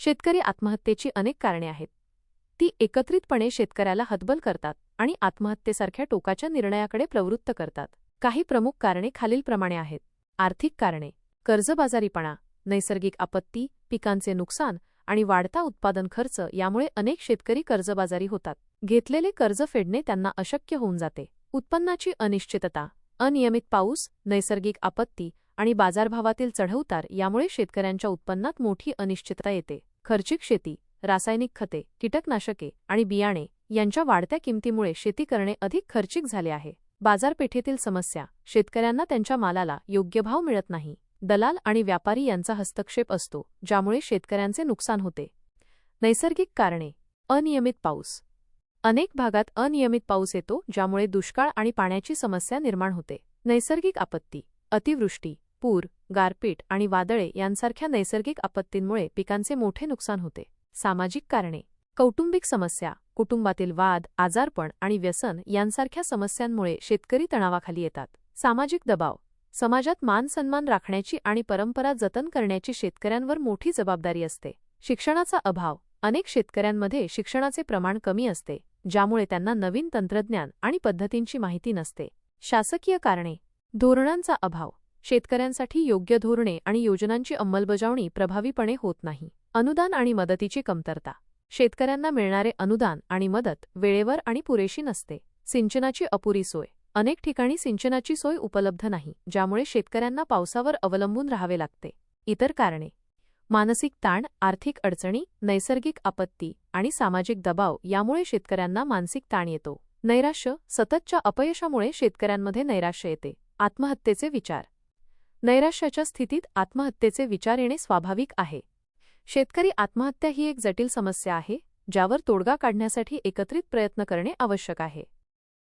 शेतकरी आत्महत्येची अनेक कारणे आहेत. ती एकत्रितपणे शेतकऱ्याला हतबल करतात आणि आत्महत्येसारख्या टोकाच्या निर्णयाकडे प्रवृत्त करतात. काही प्रमुख कारणे खालीलप्रमाणे आहेत. आर्थिक कारणे. कर्जबाजारीपणा नैसर्गिक आपत्ती पिकांचे नुकसान आणि वाढता उत्पादन खर्च यामुळे अनेक शेतकरी कर्जबाजारी होतात. घेतलेले कर्ज फेडणे त्यांना अशक्य होऊन जाते. उत्पन्नाची अनिश्चितता अनियमित पाऊस नैसर्गिक आपत्ती आणि बाजारभावातील चढउतार यामुळे शेतकऱ्यांच्या उत्पन्नात मोठी अनिश्चितता येते. खर्चिक शेती रासायनिक खते कीटकनाशके आणि बियाणे यांच्या वाढत्या किमतीमुळे शेती करणे अधिक खर्चिक झाले आहे. बाजारपेठेतील समस्या शेतकऱ्यांना त्यांच्या मालाला योग्य भाव मिळत नाही. दलाल आणि व्यापारी यांचा हस्तक्षेप असतो ज्यामुळे शेतकऱ्यांचे नुकसान होते. नैसर्गिक कारणे अनियमित पाऊस. अनेक भागात अनियमित पाऊस येतो ज्यामुळे दुष्काळ आणि पाण्याची समस्या निर्माण होते. नैसर्गिक आपत्ती अतिवृष्टी पूर गारपीट आणि वादळे यांसारख्या नैसर्गिक आपत्तींमुळे पिकांचे मोठे नुकसान होते. सामाजिक कारणे. कौटुंबिक समस्या कुटुंबातील वाद आजारपण आणि व्यसन यांसारख्या समस्यांमुळे शेतकरी तणावाखाली येतात. सामाजिक दबाव. समाजात मान सन्मान राखण्याची आणि परंपरा जतन करण्याची शेतकऱ्यांवर मोठी जबाबदारी असते. शिक्षणाचा अभाव. अनेक शेतकऱ्यांमध्ये शिक्षणाचे प्रमाण कमी असते ज्यामुळे त्यांना नवीन तंत्रज्ञान आणि पद्धतींची माहिती नसते. शासकीय कारणे. धोरणांचा अभाव. शेतकऱ्यांसाठी योग्य धोरणे आणि योजनांची अंमलबजावणी प्रभावीपणे होत नाही. अनुदान आणि मदतीची कमतरता. शेतकऱ्यांना मिळणारे अनुदान आणि मदत वेळेवर आणि पुरेशी नसते. सिंचनाची अपुरी सोय. अनेक ठिकाणी सिंचनाची सोय उपलब्ध नाही ज्यामुळे शेतकऱ्यांना पावसावर अवलंबून राहावे लागते. इतर कारणे. मानसिक ताण आर्थिक अडचणी नैसर्गिक आपत्ती आणि सामाजिक दबाव यामुळे शेतकऱ्यांना मानसिक ताण येतो. नैराश्य सततच्या अपयशामुळे शेतकऱ्यांमध्ये नैराश्य येते. आत्महत्येचे विचार. नैराश्याच्या स्थितीत आत्महत्येचे विचार येणे स्वाभाविक आहे. शेतकरी आत्महत्या ही एक जटिल समस्या आहे ज्यावर तोडगा काढण्यासाठी एकत्रित प्रयत्न करणे आवश्यक आहे.